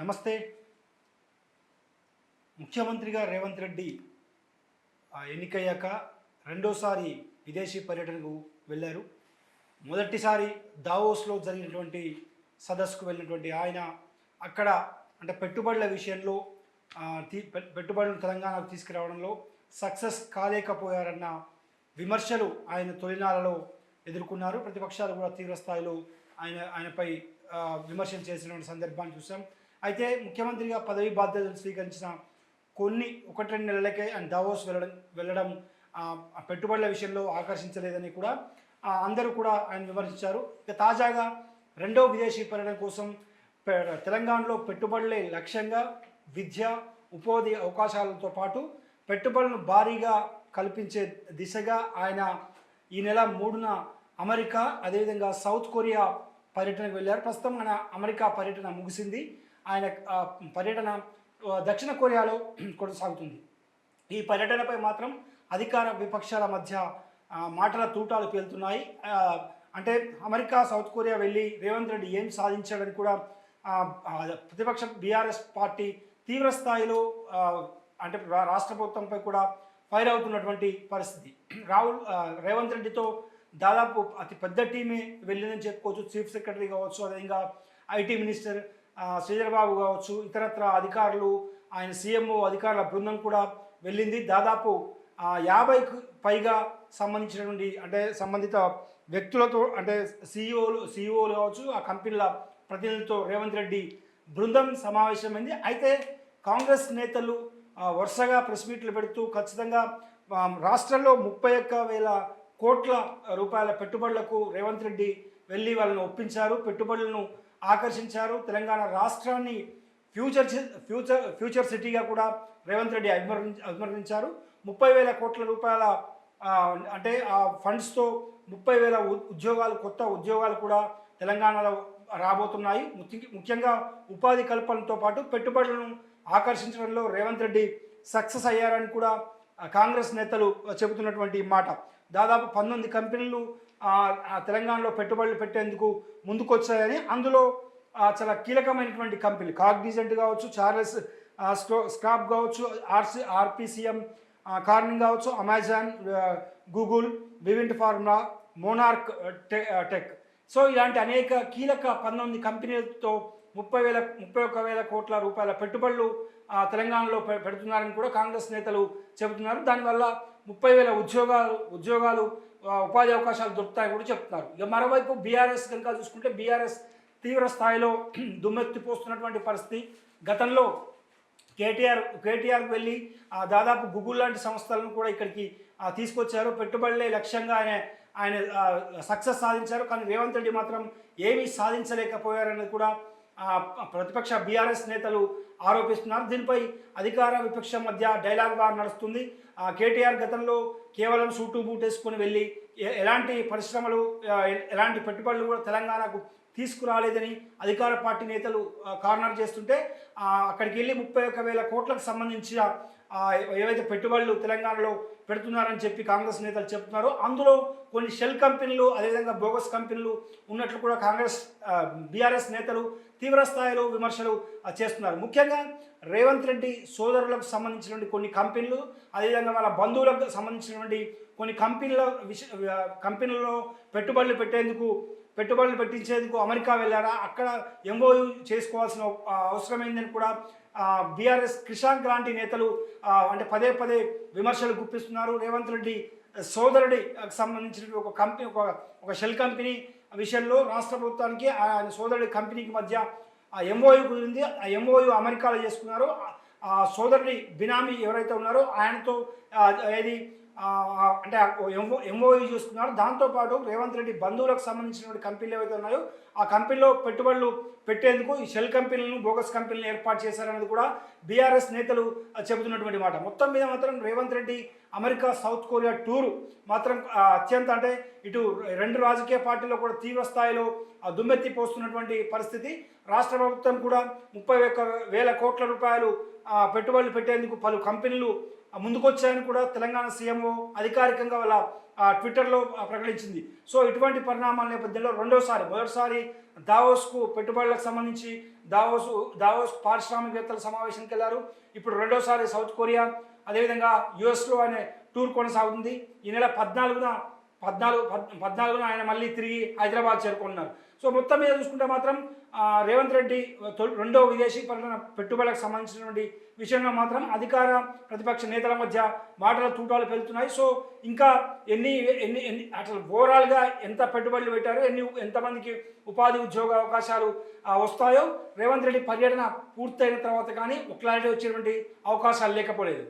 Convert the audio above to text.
నమస్తే. ముఖ్యమంత్రిగా రేవంత్ రెడ్డి ఎన్నికయ్యాక రెండోసారి విదేశీ పర్యటనకు వెళ్ళారు. మొదటిసారి దావోస్లో జరిగినటువంటి సదస్సుకు వెళ్ళినటువంటి ఆయన అక్కడ అంటే పెట్టుబడుల విషయంలో పెట్టుబడులను తీ- పె- తెలంగాణకు తీసుకురావడంలో సక్సెస్ కాలేకపోయారన్న విమర్శలు ఆయన తొలినాలలో ఎదుర్కొన్నారు. ప్రతిపక్షాలు కూడా తీవ్ర స్థాయిలో ఆయన ఆయనపై విమర్శలు చేసినటువంటి సందర్భాన్ని చూసాం. అయితే ముఖ్యమంత్రిగా పదవి బాధ్యతలు స్వీకరించిన కొన్ని ఒకటి రెండు నెలలకే ఆయన దావోస్ వెళ్ళడం వెళ్ళడం పెట్టుబడుల విషయంలో ఆకర్షించలేదని కూడా అందరూ కూడా ఆయన విమర్శించారు. ఇక తాజాగా రెండో విదేశీ పర్యటన కోసం పె- తెలంగాణలో పెట్టుబడులే లక్ష్యంగా విద్య ఉపాధి అవకాశాలతో పాటు పెట్టుబడులను భారీగా కల్పించే దిశగా ఆయన ఈ నెల మూడున అమెరికా అదేవిధంగా సౌత్ కొరియా పర్యటనకు వెళ్ళారు. ప్రస్తుతం ఆయన అమెరికా పర్యటన ముగిసింది. ఆయన పర్యటన దక్షిణ కొరియాలో కొనసాగుతుంది. ఈ పర్యటనపై మాత్రం అధికార విపక్షాల మధ్య మాటల తూటాలు పేలుతున్నాయి. అంటే అమెరికా సౌత్ కొరియా వెళ్ళి రేవంత్ రెడ్డి ఏం సాధించాడని కూడా ప్రతిపక్ష బీఆర్ఎస్ పార్టీ తీవ్ర స్థాయిలో అంటే రా- రాష్ట్ర ప్రభుత్వంపై కూడా ఫైర్ అవుతున్నటువంటి పరిస్థితి. రాహుల్ రేవంత్ రెడ్డితో దాదాపు అతి పెద్ద టీమే వెళ్ళిందని చెప్పుకోవచ్చు. చీఫ్ సెక్రటరీ కావచ్చు అదేవిధంగా ఐటీ మినిస్టర్ శ్రీధరబాబు కావచ్చు ఇతరత్ర అధికారులు ఆయన సీఎంఓ అధికారుల బృందం కూడా వెళ్ళింది. దాదాపు యాభై యాభైకు పైగా సంబంధించినటువంటి అంటే సంబంధిత వ్యక్తులతో అంటే సీఈఓలు సీఈఓలు కావచ్చు ఆ కంపెనీల ప్రతినిధులతో రేవంత్ రెడ్డి బృందం సమావేశమైంది. అయితే కాంగ్రెస్ నేతలు వరుసగా ప్రెస్ మీట్లు పెడుతూ ఖచ్చితంగా రాష్ట్రంలో ముప్పై ఒక్క వేల కోట్ల రూపాయల పెట్టుబడులకు రేవంత్ రెడ్డి వెళ్ళి వాళ్ళని ఒప్పించారు. పెట్టుబడులను ఆకర్షించారు. తెలంగాణ రాష్ట్రాన్ని ఫ్యూచర్ సి- ఫ్యూచర్ ఫ్యూచర్ సిటీగా కూడా రేవంత్ రెడ్డి అభివర్ణించ అభివర్ణించారు. ముప్పై వేల కోట్ల రూపాయల అంటే ఆ ఫండ్స్తో ముప్పై వేల ఉ- ఉద్యోగాలు కొత్త ఉద్యోగాలు కూడా తెలంగాణలో రాబోతున్నాయి. ముఖ్యంగా ఉపాధి కల్పనతో పాటు పెట్టుబడులను ఆకర్షించడంలో రేవంత్ రెడ్డి సక్సెస్ అయ్యారని కూడా కాంగ్రెస్ నేతలు చెబుతున్నటువంటి మాట. దాదాపు పంతొమ్మిది కంపెనీలు తెలంగాణలో పెట్టుబడులు పెట్టేందుకు ముందుకొచ్చాయని అందులో చాలా కీలకమైనటువంటి కంపెనీ కాగ్నిజెంట్ కావచ్చు చార్లెస్ స్టో స్క్రాప్ కావచ్చు ఆర్సి ఆర్పిసిఎం కార్నింగ్ కావచ్చు Amazon Google Vivint Formula Monarch టె టెక్. సో ఇలాంటి అనేక కీలక పంతొమ్మిది కంపెనీలతో ముప్పై వేల ముప్పై ఒక్క వేల కోట్ల రూపాయల పెట్టుబడులు తెలంగాణలో పెడుతున్నారని కూడా కాంగ్రెస్ నేతలు చెబుతున్నారు. దానివల్ల ముప్పై వేల ఉద్యోగాలు ఉద్యోగాలు ఉపాధి అవకాశాలు దొరుకుతాయని కూడా చెప్తున్నారు. ఇక మరోవైపు బీఆర్ఎస్ కనుక చూసుకుంటే బీఆర్ఎస్ తీవ్ర స్థాయిలో దుమ్మెత్తిపోస్తున్నటువంటి పరిస్థితి. గతంలో కేటీఆర్ కేటీఆర్కి వెళ్ళి ఆ, దాదాపు గూగుల్ లాంటి సంస్థలను కూడా ఇక్కడికి తీసుకొచ్చారు. పెట్టుబడులే లక్ష్యంగా ఆయన ఆయన సక్సెస్ సాధించారు. కానీ రేవంత్ రెడ్డి మాత్రం ఏమీ సాధించలేకపోయారనేది కూడా ప్రతిపక్ష బీఆర్ఎస్ నేతలు ఆరోపిస్తున్నారు. దీనిపై అధికార విపక్షం మధ్య డైలాగ్ వార్ నడుస్తుంది. ఆ, కేటీఆర్ గతంలో కేవలం సూటు బూట్ వేసుకొని వెళ్ళి ఎలాంటి పరిశ్రమలు ఎలాంటి పెట్టుబడులు కూడా తెలంగాణకు తీసుకురాలేదని అధికార పార్టీ నేతలు కార్నర్ చేస్తుంటే అక్కడికి వెళ్ళి ముప్పై ఒక్క వేల కోట్లకు సంబంధించిన ఏవైతే పెట్టుబడులు తెలంగాణలో పెడుతున్నారని చెప్పి కాంగ్రెస్ నేతలు చెప్తున్నారో అందులో కొన్ని షెల్ కంపెనీలు అదేవిధంగా బోగస్ కంపెనీలు ఉన్నట్లు కూడా కాంగ్రెస్ బీఆర్ఎస్ నేతలు తీవ్రస్థాయిలో విమర్శలు చేస్తున్నారు. ముఖ్యంగా రేవంత్ రెడ్డి సోదరులకు సంబంధించినటువంటి కొన్ని కంపెనీలు అదేవిధంగా వాళ్ళ బంధువులకు సంబంధించినటువంటి కొన్ని కంపెనీల విష కంపెనీలలో పెట్టుబడులు పెట్టేందుకు పెట్టుబడులు పెట్టించేందుకు అమెరికా వెళ్ళారా? అక్కడ ఎంఓయూ చేసుకోవాల్సిన అవసరమైందని కూడా బీఆర్ఎస్ క్రిషాంక్ లాంటి నేతలు అంటే పదే పదే విమర్శలు గుప్పిస్తున్నారు. రేవంత్ రెడ్డి సోదరుడికి సంబంధించిన ఒక కంపెనీ ఒక ఒక షెల్ కంపెనీ విషయంలో రాష్ట్ర ప్రభుత్వానికి ఆయన సోదరుడి కంపెనీకి మధ్య ఆ కుదిరింది. ఆ ఎంఓయూ అమెరికాలో చేసుకున్నారు. ఆ- సోదరుడి బినామీ ఎవరైతే ఉన్నారో ఆయనతో ఏది అంటే ఎంఓ ఎంఓయూ చూసుకున్నారు. దాంతోపాటు రేవంత్ రెడ్డి బంధువులకు సంబంధించినటువంటి కంపెనీలు ఏవైతే ఉన్నాయో ఆ కంపెనీలో పెట్టుబడులు పెట్టేందుకు ఈ షెల్ కంపెనీలను బోగస్ కంపెనీలను ఏర్పాటు చేశారనేది కూడా బీఆర్ఎస్ నేతలు చెబుతున్నటువంటి మాట. మొత్తం మీద మాత్రం Revanth Reddy America South Korea tour మాత్రం అత్యంత అంటే ఇటు రెండు రాజకీయ పార్టీలు కూడా తీవ్ర స్థాయిలో దుమ్మెత్తి పోస్తున్నటువంటి పరిస్థితి. రాష్ట్ర ప్రభుత్వం కూడా ముప్పై ఒక్క వేల కోట్ల రూపాయలు పెట్టుబడులు పెట్టేందుకు పలు కంపెనీలు ముందుకొచ్చాయని కూడా తెలంగాణ సీఎంఓ అధికారికంగా వాళ్ళ ఆ, ట్విట్టర్లో ప్రకటించింది. సో ఇటువంటి పరిణామాల నేపథ్యంలో రెండోసారి మొదటిసారి దావోస్కు పెట్టుబడులకు సంబంధించి దావోస్ దావోస్ పారిశ్రామికవేత్తల సమావేశానికి వెళ్ళారు. ఇప్పుడు రెండోసారి సౌత్ కొరియా అదేవిధంగా యుఎస్లో అనే టూర్ కొనసాగుతుంది. ఈ నెల పద్నాలుగున పద్నాలుగు పద్నాలుగున ఆయన మళ్ళీ తిరిగి హైదరాబాద్ చేరుకున్నారు. సో మొత్తం మీద చూసుకుంటే మాత్రం రేవంత్ రెడ్డి తొలి- రెండో విదేశీ పర్యటన పెట్టుబడులకు సంబంధించినటువంటి విషయంలో మాత్రం అధికార ప్రతిపక్ష నేతల మధ్య మాటల తూటాలు పెరుగుతున్నాయి సో ఇంకా ఎన్ని ఎన్ని ఎన్ని అసలు ఓవరాల్గా ఎంత పెట్టుబడులు పెట్టారో ఎన్ని ఎంతమందికి ఉపాధి ఉద్యోగ అవకాశాలు వస్తాయో రేవంత్ రెడ్డి పర్యటన పూర్తయిన తర్వాత కానీ క్లారిటీ వచ్చేటువంటి అవకాశాలు లేకపోలేదు.